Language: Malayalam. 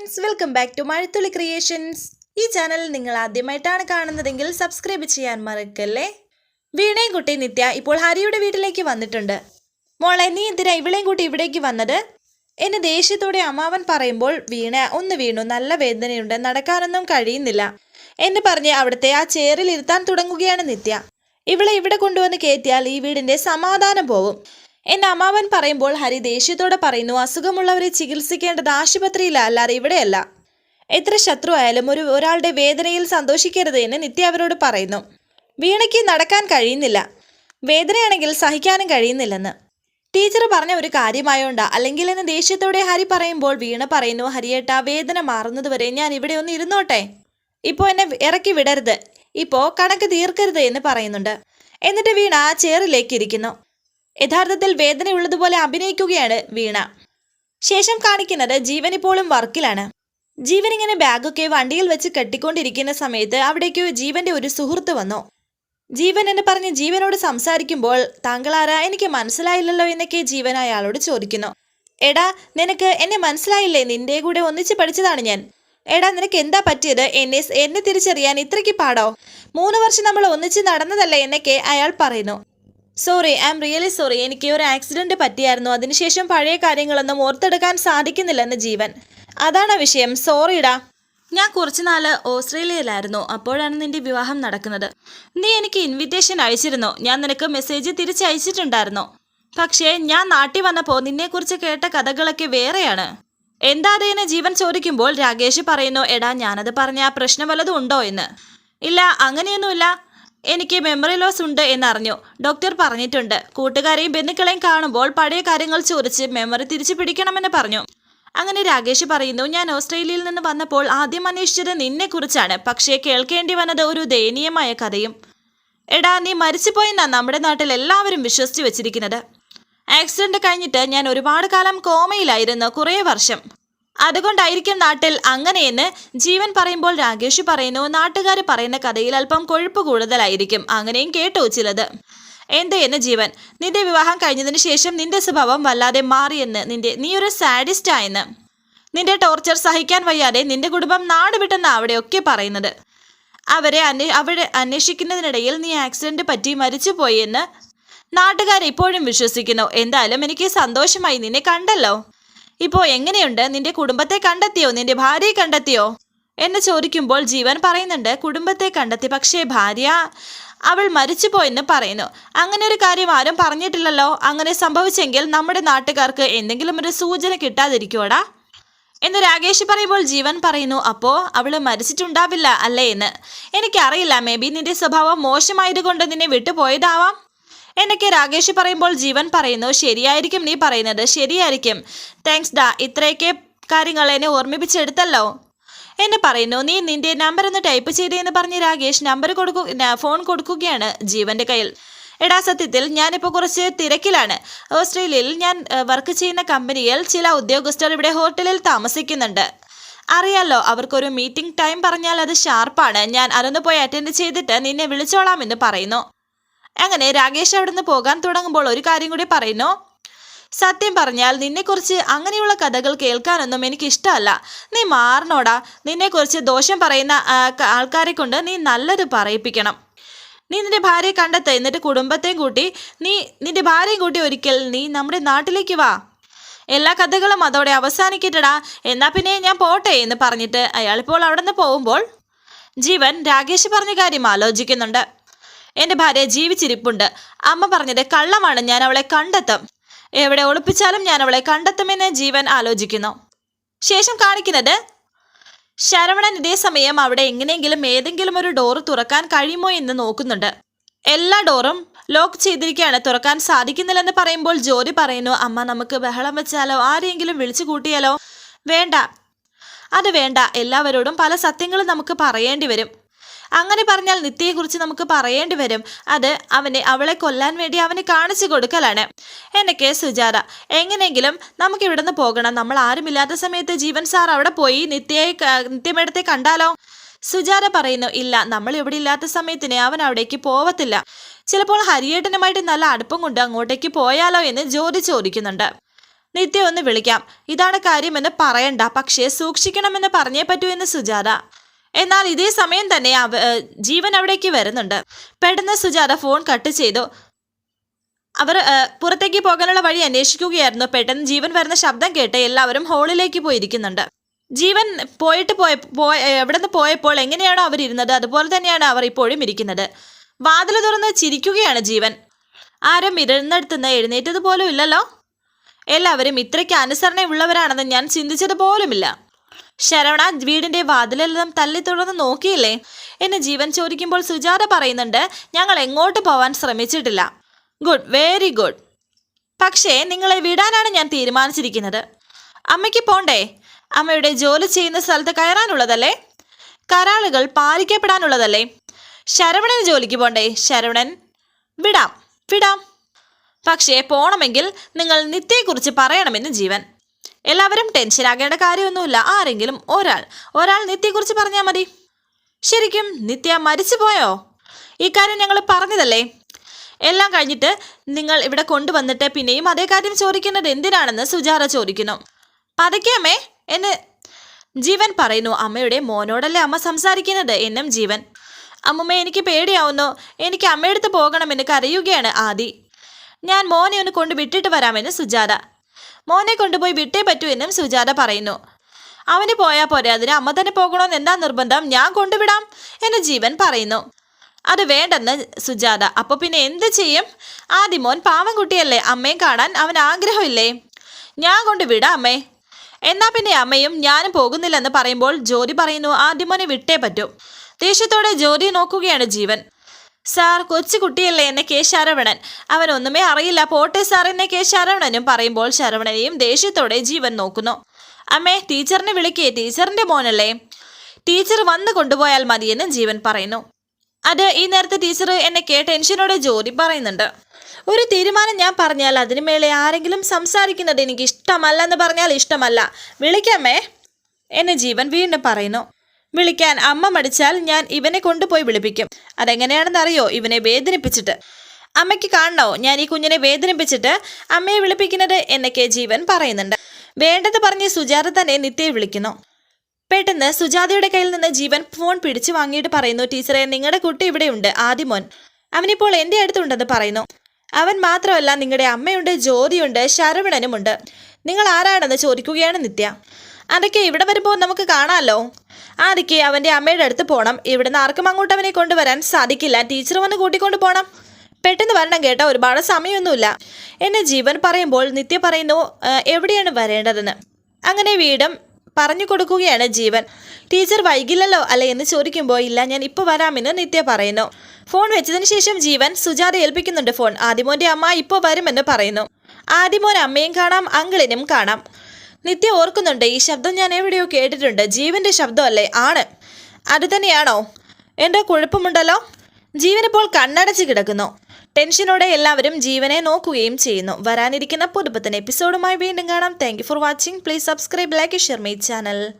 Friends welcome back to Mazhathulli creations ഈ ചാനൽ നിങ്ങൾ ആദ്യമായിട്ടാണ് കാണുന്നതെങ്കിൽ സബ്സ്ക്രൈബ് ചെയ്യാൻ മറക്കല്ലേ? വീണയും കുട്ടി നിത്യ ഇപ്പോൾ ഹരിയുടെ വീട്ടിലേക്ക് വന്നിട്ടുണ്ട്. മോളെ നീ എന്തിനാ ഇവിളെയും കൂട്ടി ഇവിടേക്ക് വന്നത്? എന്നെ ദേഷ്യത്തോടെ അമ്മാവൻ പറയുമ്പോൾ വീണ ഒന്ന് വീണു നല്ല വേദനയുണ്ട് നടക്കാനൊന്നും കഴിയുന്നില്ല. എന്ന് പറഞ്ഞ് അവിടുത്തെ ആ ചേറിൽ ഇരുത്താൻ തുടങ്ങുകയാണ് നിത്യ. ഇവളെ ഇവിടെ കൊണ്ടുവന്ന് കയറ്റിയാൽ ഈ വീടിന്റെ സമാധാനം പോവും എന്റെ അമ്മാവൻ പറയുമ്പോൾ ഹരി ദേഷ്യത്തോടെ പറയുന്നു അസുഖമുള്ളവരെ ചികിത്സിക്കേണ്ടത് ആശുപത്രിയില അല്ലാതെ ഇവിടെയല്ല. എത്ര ശത്രു ആയാലും ഒരു ഒരാളുടെ വേദനയിൽ സന്തോഷിക്കരുത് എന്ന് നിത്യ അവരോട് പറയുന്നു. വീണയ്ക്ക് നടക്കാൻ കഴിയുന്നില്ല. വേദനയാണെങ്കിൽ സഹിക്കാനും കഴിയുന്നില്ലെന്ന്. ടീച്ചർ പറഞ്ഞ ഒരു കാര്യമായോണ്ട അല്ലെങ്കിൽ എന്ന് ദേഷ്യത്തോടെ ഹരി പറയുമ്പോൾ വീണ പറയുന്നു ഹരിയേട്ട വേദന മാറുന്നതുവരെ ഞാൻ ഇവിടെ ഒന്ന് ഇരുന്നോട്ടെ. ഇപ്പോൾ എന്നെ ഇറക്കി വിടരുത്. ഇപ്പോൾ കണക്ക് തീർക്കരുത് എന്ന് പറയുന്നുണ്ട്. എന്നിട്ട് വീണ ആ ചെയറിലേക്ക് ഇരിക്കുന്നു. യഥാർത്ഥത്തിൽ വേദനയുള്ളതുപോലെ അഭിനയിക്കുകയാണ് വീണ. ശേഷം കാണിക്കുന്നത് ജീവൻ ഇപ്പോഴും വർക്കിലാണ്. ജീവൻ ഇങ്ങനെ ബാഗൊക്കെ വണ്ടിയിൽ വെച്ച് കെട്ടിക്കൊണ്ടിരിക്കുന്ന സമയത്ത് അവിടേക്ക് ജീവന്റെ ഒരു സുഹൃത്ത് വന്നു. ജീവൻ എന്ന് പറഞ്ഞ് ജീവനോട് സംസാരിക്കുമ്പോൾ താങ്കളാരാ? എനിക്ക് മനസ്സിലായില്ലല്ലോ എന്നൊക്കെ ജീവൻ അയാളോട് ചോദിക്കുന്നു. എടാ നിനക്ക് എന്നെ മനസ്സിലായില്ലേ? നിന്റെ കൂടെ ഒന്നിച്ച് പഠിച്ചതാണ് ഞാൻ. എടാ നിനക്ക് എന്താ പറ്റിയത്? എന്നെ എന്നെ തിരിച്ചറിയാൻ ഇത്രയ്ക്ക് പാടോ? മൂന്ന് വർഷം നമ്മൾ ഒന്നിച്ച് നടന്നതല്ലേ എന്നൊക്കെ അയാൾ പറയുന്നു. Sorry I'm really sorry എനിക്ക് ഒരു ആക്സിഡന്റ് പറ്റിയായിരുന്നു. അതിനുശേഷം പഴയ കാര്യങ്ങളൊന്നും ഓർത്തെടുക്കാൻ സാധിക്കുന്നില്ലെന്ന് ജീവൻ. അതാണ് വിഷയം. സോറിടാ ഞാൻ കുറച്ചു നാൾ ഓസ്ട്രേലിയയിലായിരുന്നു. അപ്പോഴാണ് നിന്റെ വിവാഹം നടക്കുന്നത്. നീ എനിക്ക് ഇൻവിറ്റേഷൻ അയച്ചിരുന്നു. ഞാൻ നിനക്ക് മെസ്സേജ് തിരിച്ചയച്ചിട്ടുണ്ടായിരുന്നു. പക്ഷേ ഞാൻ നാട്ടിൽ വന്നപ്പോൾ നിന്നെക്കുറിച്ച് കേട്ട കഥകളൊക്കെ വേറെയാണ്. എന്താ അതേനെ ജീവൻ ചോദിക്കുമ്പോൾ രാകേഷ് പറയുന്നു എടാ ഞാനത് പറഞ്ഞ പ്രശ്നം വല്ലതും ഉണ്ടോ എന്ന്? ഇല്ല അങ്ങനെയൊന്നുമില്ല. എനിക്ക് മെമ്മറി ലോസ് ഉണ്ട് എന്നറിഞ്ഞു. ഡോക്ടർ പറഞ്ഞിട്ടുണ്ട്. കൂട്ടുകാരെയും ബന്ധുക്കളെയും കാണുമ്പോൾ പഴയ കാര്യങ്ങൾ ചോദിച്ച് മെമ്മറി തിരിച്ചു പിടിക്കണമെന്ന് പറഞ്ഞു. അങ്ങനെ രാകേഷ് പറയുന്നു ഞാൻ ഓസ്ട്രേലിയയിൽ നിന്ന് വന്നപ്പോൾ ആദ്യം അന്വേഷിച്ചത് നിന്നെ കുറിച്ചാണ് പക്ഷേ കേൾക്കേണ്ടി വന്നത് ഒരു ദയനീയമായ കഥയും. എടാ നീ മരിച്ചുപോയെന്നാ നമ്മുടെ നാട്ടിൽ എല്ലാവരും വിശ്വസിച്ച് വെച്ചിരിക്കുന്നത്. ആക്സിഡന്റ് കഴിഞ്ഞിട്ട് ഞാൻ ഒരുപാട് കാലം കോമയിലായിരുന്നു കുറേ വർഷം. അതുകൊണ്ടായിരിക്കും നാട്ടിൽ അങ്ങനെയെന്ന് ജീവൻ പറയുമ്പോൾ രാകേഷ് പറയുന്നു. നാട്ടുകാർ പറയുന്ന കഥയിൽ അല്പം കൊഴുപ്പ് കൂടുതലായിരിക്കും. അങ്ങനെയും കേട്ടോ ചിലത്. എന്ത് എന്ന് ജീവൻ? നിന്റെ വിവാഹം കഴിഞ്ഞതിന് ശേഷം നിന്റെ സ്വഭാവം വല്ലാതെ മാറിയെന്ന്. നിന്റെ നീ ഒരു സാഡിസ്റ്റ് ആയെന്ന്. നിന്റെ ടോർച്ചർ സഹിക്കാൻ വയ്യാതെ നിന്റെ കുടുംബം നാട് വിട്ടെന്ന് അവിടെയൊക്കെ പറയുന്നത്. അവരെ അന്വേ അവിടെ അന്വേഷിക്കുന്നതിനിടയിൽ നീ ആക്സിഡന്റ് പറ്റി മരിച്ചുപോയെന്ന് നാട്ടുകാർ ഇപ്പോഴും വിശ്വസിക്കുന്നു. എന്തായാലും എനിക്ക് സന്തോഷമായി നിന്നെ കണ്ടല്ലോ. ഇപ്പോ എങ്ങനെയുണ്ട്? നിന്റെ കുടുംബത്തെ കണ്ടെത്തിയോ? നിന്റെ ഭാര്യയെ കണ്ടെത്തിയോ? എന്ന് ചോദിക്കുമ്പോൾ ജീവൻ പറയുന്നുണ്ട് കുടുംബത്തെ കണ്ടെത്തി. പക്ഷേ ഭാര്യ അവൾ മരിച്ചുപോയെന്ന് പറയുന്നു. അങ്ങനെ ഒരു കാര്യം ആരും പറഞ്ഞിട്ടില്ലല്ലോ. അങ്ങനെ സംഭവിച്ചെങ്കിൽ നമ്മുടെ നാട്ടുകാർക്ക് എന്തെങ്കിലും ഒരു സൂചന കിട്ടാതിരിക്കുവോടാ? എന്ന് രാകേഷ് പറയുമ്പോൾ ജീവൻ പറയുന്നു അപ്പോ അവൾ മരിച്ചിട്ടുണ്ടാവില്ല അല്ലേ എന്ന്. എനിക്കറിയില്ല. മേ ബി നിന്റെ സ്വഭാവം മോശമായതുകൊണ്ട് നിന്നെ വിട്ടുപോയതാവാം. എന്നൊക്കെ രാകേഷ് പറയുമ്പോൾ ജീവൻ പറയുന്നു. ശരിയായിരിക്കും നീ പറയുന്നത്. ശരിയായിരിക്കും. താങ്ക്സ് ഡാ. ഇത്രയൊക്കെ കാര്യങ്ങൾ എന്നെ ഓർമ്മിപ്പിച്ചെടുത്തല്ലോ. എന്ന് പറയുന്നു നീ നിന്റെ നമ്പർ ഒന്ന് ടൈപ്പ് ചെയ്തേന്ന് പറഞ്ഞ് രാകേഷ് നമ്പർ കൊടുക്കു ഫോൺ കൊടുക്കുകയാണ് ജീവന്റെ കയ്യിൽ. എടാ സത്യത്തിൽ ഞാനിപ്പോൾ കുറച്ച് തിരക്കിലാണ്. ഓസ്ട്രേലിയയിൽ ഞാൻ വർക്ക് ചെയ്യുന്ന കമ്പനിയിൽ ചില ഉദ്യോഗസ്ഥർ ഇവിടെ ഹോട്ടലിൽ താമസിക്കുന്നുണ്ട്. അറിയാലോ അവർക്കൊരു മീറ്റിംഗ് ടൈം പറഞ്ഞാൽ അത് ഷാർപ്പാണ് ഞാൻ അതൊന്ന് പോയി അറ്റൻഡ് ചെയ്തിട്ട് നിന്നെ വിളിച്ചോളാം എന്ന് പറയുന്നു. അങ്ങനെ രാകേഷ് അവിടുന്ന് പോകാൻ തുടങ്ങുമ്പോൾ ഒരു കാര്യം കൂടി പറയുന്നു. സത്യം പറഞ്ഞാൽ നിന്നെക്കുറിച്ച് അങ്ങനെയുള്ള കഥകൾ കേൾക്കാനൊന്നും എനിക്ക് ഇഷ്ടമല്ല നീ മാറണോടാ. നിന്നെക്കുറിച്ച് ദോഷം പറയുന്ന ആൾക്കാരെ കൊണ്ട് നീ നല്ലത് പറയിപ്പിക്കണം. നീ നിന്റെ ഭാര്യയെ കണ്ടെത്ത. എന്നിട്ട് കുടുംബത്തെയും കൂട്ടി നീ നിന്റെ ഭാര്യയും കൂട്ടി ഒരിക്കൽ നീ നമ്മുടെ നാട്ടിലേക്ക് വാ. എല്ലാ കഥകളും അതോടെ അവസാനിക്കട്ടടാ. എന്നാ പിന്നെ ഞാൻ പോട്ടെ എന്ന് പറഞ്ഞിട്ട് അയാളിപ്പോൾ അവിടെ നിന്ന് പോകുമ്പോൾ ജീവൻ രാകേഷ് പറഞ്ഞ കാര്യം ആലോചിക്കുന്നുണ്ട്. എന്റെ ഭാര്യ ജീവിച്ചിരിപ്പുണ്ട്. അമ്മ പറഞ്ഞത് കള്ളമാണ് ഞാൻ അവളെ കണ്ടെത്തും. എവിടെ ഒളിപ്പിച്ചാലും ഞാൻ അവളെ കണ്ടെത്തുമെന്ന് ജീവൻ ആലോചിക്കുന്നു. ശേഷം കാണിക്കുന്നത് ശരവണൻ ഇതേ സമയം അവിടെ എങ്ങനെയെങ്കിലും ഏതെങ്കിലും ഒരു ഡോർ തുറക്കാൻ കഴിയുമോ എന്ന് നോക്കുന്നുണ്ട്. എല്ലാ ഡോറും ലോക്ക് ചെയ്തിരിക്കുകയാണ്. തുറക്കാൻ സാധിക്കുന്നില്ലെന്ന് പറയുമ്പോൾ ജോലി പറയുന്നു അമ്മ നമുക്ക് ബഹളം വെച്ചാലോ? ആരെങ്കിലും വിളിച്ചു കൂട്ടിയാലോ? വേണ്ട. അത് വേണ്ട. എല്ലാവരോടും പല സത്യങ്ങളും നമുക്ക് പറയേണ്ടി വരും. അങ്ങനെ പറഞ്ഞാൽ നിത്യയെക്കുറിച്ച് നമുക്ക് പറയേണ്ടി വരും. അത് അവനെ അവളെ കൊല്ലാൻ വേണ്ടി അവന് കാണിച്ചു കൊടുക്കലാണ്. എന്നൊക്കെ സുജാത എങ്ങനെയെങ്കിലും നമുക്ക് ഇവിടുന്ന് പോകണം. നമ്മൾ ആരുമില്ലാത്ത സമയത്ത് ജീവൻ സാർ അവിടെ പോയി നിത്യയെ നിത്യമേടത്തെ കണ്ടാലോ? സുജാത പറയുന്നു ഇല്ല നമ്മൾ ഇവിടെ ഇല്ലാത്ത സമയത്തിന് അവൻ അവിടേക്ക് പോവത്തില്ല. ചിലപ്പോൾ ഹരിയേട്ടനുമായിട്ട് നല്ല അടുപ്പം കൊണ്ട് അങ്ങോട്ടേക്ക് പോയാലോ എന്ന് ജോലി ചോദിക്കുന്നുണ്ട്. നിത്യ ഒന്ന് വിളിക്കാം. ഇതാണ് കാര്യമെന്ന് പറയണ്ട. പക്ഷേ സൂക്ഷിക്കണമെന്ന് പറഞ്ഞേ പറ്റൂ എന്ന് സുജാത. എന്നാൽ ഇതേ സമയം തന്നെ ജീവൻ അവിടേക്ക് വരുന്നുണ്ട്. പെട്ടെന്ന് സുജാത ഫോൺ കട്ട് ചെയ്തു. അവർ പുറത്തേക്ക് പോകാനുള്ള വഴി അന്വേഷിക്കുകയായിരുന്നു. പെട്ടെന്ന് ജീവൻ വരുന്ന ശബ്ദം കേട്ട് എല്ലാവരും ഹോളിലേക്ക് പോയിരിക്കുന്നുണ്ട്. ജീവൻ പോയിട്ട് പോയ പോയ എവിടെ നിന്ന് പോയപ്പോൾ എങ്ങനെയാണോ അവർ ഇരുന്നത്? അതുപോലെ തന്നെയാണ് അവർ ഇപ്പോഴും ഇരിക്കുന്നത്. വാതിൽ തുറന്ന് ചിരിക്കുകയാണ് ജീവൻ. ആരും ഇരുന്നിടത്തുനിന്ന് എഴുന്നേറ്റത് പോലും ഇല്ലല്ലോ. എല്ലാവരും ഇത്രയ്ക്ക് അനുസരണയുള്ളവരാണെന്ന് ഞാൻ ചിന്തിച്ചത് പോലുമില്ല. ശരവണ വീടിന്റെ വാതിലെല്ലാം തല്ലി തുറന്ന് നോക്കിയില്ലേ? എന്നെ ജീവൻ ചോദിക്കുമ്പോൾ സുജാത പറയുന്നുണ്ട് ഞങ്ങൾ എങ്ങോട്ട് പോവാൻ ശ്രമിച്ചിട്ടില്ല. Good very good. പക്ഷേ നിങ്ങളെ വിടാനാണ് ഞാൻ തീരുമാനിച്ചിരിക്കുന്നത്. അമ്മയ്ക്ക് പോണ്ടേ? അമ്മയുടെ ജോലി ചെയ്യുന്ന സ്ഥലത്ത് കയറാനുള്ളതല്ലേ? കരാളുകൾ പാലിക്കപ്പെടാനുള്ളതല്ലേ? ശരവണന് ജോലിക്ക് പോണ്ടേ ശരവണൻ? വിടാം വിടാം. പക്ഷേ പോണമെങ്കിൽ നിങ്ങൾ നിത്യയെക്കുറിച്ച് പറയണമെന്ന് ജീവൻ. എല്ലാവരും ടെൻഷനാകേണ്ട കാര്യമൊന്നുമില്ല. ആരെങ്കിലും ഒരാൾ. ഒരാൾ നിത്യയെക്കുറിച്ച് പറഞ്ഞാൽ മതി. ശരിക്കും നിത്യ മരിച്ചു പോയോ ഈ കാര്യം ഞങ്ങൾ പറഞ്ഞതല്ലേ? എല്ലാം കഴിഞ്ഞിട്ട് നിങ്ങൾ ഇവിടെ കൊണ്ടുവന്നിട്ട് പിന്നെയും അതേ കാര്യം ചോദിക്കുന്നത് എന്തിനാണെന്ന് സുജാത ചോദിക്കുന്നു. പതക്കെ എന്ന് ജീവൻ പറയുന്നു. അമ്മയുടെ മോനോടല്ലേ അമ്മ സംസാരിക്കുന്നത്? എന്നും ജീവൻ. അമ്മുമ്മ എനിക്ക് പേടിയാവുന്നു. എനിക്ക് അമ്മയടുത്ത് പോകണമെന്ന് കരയുകയാണ് ആദി. ഞാൻ മോനെ ഒന്ന് കൊണ്ട് വിട്ടിട്ട് വരാമെന്ന് സുജാത. മോനെ കൊണ്ടുപോയി വിട്ടേ പറ്റൂ എന്നും സുജാത പറയുന്നു. അവന് പോയാൽ പോരെ അതിന് അമ്മ തന്നെ പോകണമെന്ന് എന്താ നിർബന്ധം? ഞാൻ കൊണ്ടുവിടാം എന്ന് ജീവൻ പറയുന്നു. അത് വേണ്ടെന്ന് സുജാത. അപ്പൊ പിന്നെ എന്ത് ചെയ്യും? ആദിമോൻ പാവം കുട്ടിയല്ലേ അമ്മയും കാണാൻ അവൻ ആഗ്രഹമില്ലേ? ഞാൻ കൊണ്ട് വിടാം അമ്മേ. എന്നാ പിന്നെ അമ്മയും ഞാനും പോകുന്നില്ലെന്ന് പറയുമ്പോൾ ജ്യോതി പറയുന്നു ആദ്യമോനെ വിട്ടേ പറ്റൂ. ദേഷ്യത്തോടെ ജ്യോതി നോക്കുകയാണ് ജീവൻ. സാർ കൊച്ചു കുട്ടിയല്ലേ എന്നെ കെ ശരവണൻ. അവൻ ഒന്നുമേ അറിയില്ല. പോട്ടെ സാർ എന്നെ കെ ശരവണനും പറയുമ്പോൾ ശരവണനെയും ദേഷ്യത്തോടെ ജീവൻ നോക്കുന്നു. അമ്മേ ടീച്ചറിനെ വിളിക്കേ. ടീച്ചറിന്റെ മോനല്ലേ. ടീച്ചർ വന്ന് കൊണ്ടുപോയാൽ മതിയെന്ന് ജീവൻ പറയുന്നു. അത് ഈ നേരത്തെ ടീച്ചർ എന്നെ കെ ടെൻഷനോടെ ജോലി പറയുന്നുണ്ട്. ഒരു തീരുമാനം ഞാൻ പറഞ്ഞാൽ അതിനു മേലെ ആരെങ്കിലും സംസാരിക്കുന്നത് എനിക്ക് ഇഷ്ടമല്ല എന്ന് പറഞ്ഞാൽ ഇഷ്ടമല്ല. വിളിക്കാമേ എന്നെ ജീവൻ വീണ്ടും പറയുന്നു. വിളിക്കാൻ അമ്മ മടിച്ചാൽ ഞാൻ ഇവനെ കൊണ്ടുപോയി വിളിപ്പിക്കും. അതെങ്ങനെയാണെന്ന് അറിയോ ഇവനെ വേദനിപ്പിച്ചിട്ട്. അമ്മയ്ക്ക് കാണണോ? ഞാൻ ഈ കുഞ്ഞിനെ വേദനിപ്പിച്ചിട്ട് അമ്മയെ വിളിപ്പിക്കുന്നത് എന്നൊക്കെ ജീവൻ പറയുന്നുണ്ട്. വേണ്ടത് പറഞ്ഞ് സുജാത തന്നെ നിത്യയെ വിളിക്കുന്നു. പെട്ടെന്ന് സുജാതയുടെ കയ്യിൽ നിന്ന് ജീവൻ ഫോൺ പിടിച്ചു വാങ്ങിയിട്ട് പറയുന്നു ടീച്ചറെ നിങ്ങളുടെ കുട്ടി ഇവിടെയുണ്ട് ആദിമോൻ. അവനിപ്പോൾ എന്റെ അടുത്തുണ്ടെന്ന് പറയുന്നു. അവൻ മാത്രമല്ല നിങ്ങളുടെ അമ്മയുണ്ട് ജ്യോതിയുണ്ട് ശരവണനുമുണ്ട്. നിങ്ങൾ ആരാണെന്ന് ചോദിക്കുകയാണ് നിത്യ. അതൊക്കെ ഇവിടെ വരുമ്പോൾ നമുക്ക് കാണാമല്ലോ ആദിക്ക് അവന്റെ അമ്മയുടെ അടുത്ത് പോകണം ഇവിടുന്ന് ആർക്കും അങ്ങോട്ട് അവനെ കൊണ്ടുവരാൻ സാധിക്കില്ല. ടീച്ചർ വന്ന് കൂട്ടിക്കൊണ്ട് പോകണം പെട്ടെന്ന് വരണം കേട്ടോ. ഒരുപാട് സമയമൊന്നുമില്ല. എന്നെ ജീവൻ പറയുമ്പോൾ നിത്യ പറയുന്നു എവിടെയാണ് വരേണ്ടതെന്ന്? അങ്ങനെ വീടും പറഞ്ഞു കൊടുക്കുകയാണ് ജീവൻ. ടീച്ചർ വൈകില്ലല്ലോ അല്ലേ എന്ന് ചോദിക്കുമ്പോൾ ഇല്ല ഞാൻ ഇപ്പോൾ വരാമെന്ന് നിത്യ പറയുന്നു. ഫോൺ വെച്ചതിന് ശേഷം ജീവൻ സുജാത ഏൽപ്പിക്കുന്നുണ്ട് ഫോൺ. ആദിമോന്റെ അമ്മ ഇപ്പോൾ വരുമെന്ന് പറയുന്നു. ആദിമോൻ അമ്മയും കാണാം അങ്കിളിനും കാണാം. നിത്യ ഓർക്കുന്നുണ്ട്. ഈ ശബ്ദം ഞാൻ എവിടെയോ കേട്ടിട്ടുണ്ട്. ജീവന്റെ ശബ്ദമല്ലേ? ആണ്. അത് തന്നെയാണോ? എന്തോ കുഴപ്പമുണ്ടല്ലോ? ജീവൻ ഇപ്പോൾ കണ്ണടച്ച് കിടക്കുന്നു. ടെൻഷനോടെ എല്ലാവരും ജീവനെ നോക്കുകയും ചെയ്യുന്നു. വരാനിരിക്കുന്ന പുതുപ്പത്തിന് എപ്പിസോഡുമായി വീണ്ടും കാണാം. Thank for watching please subscribe like share my channel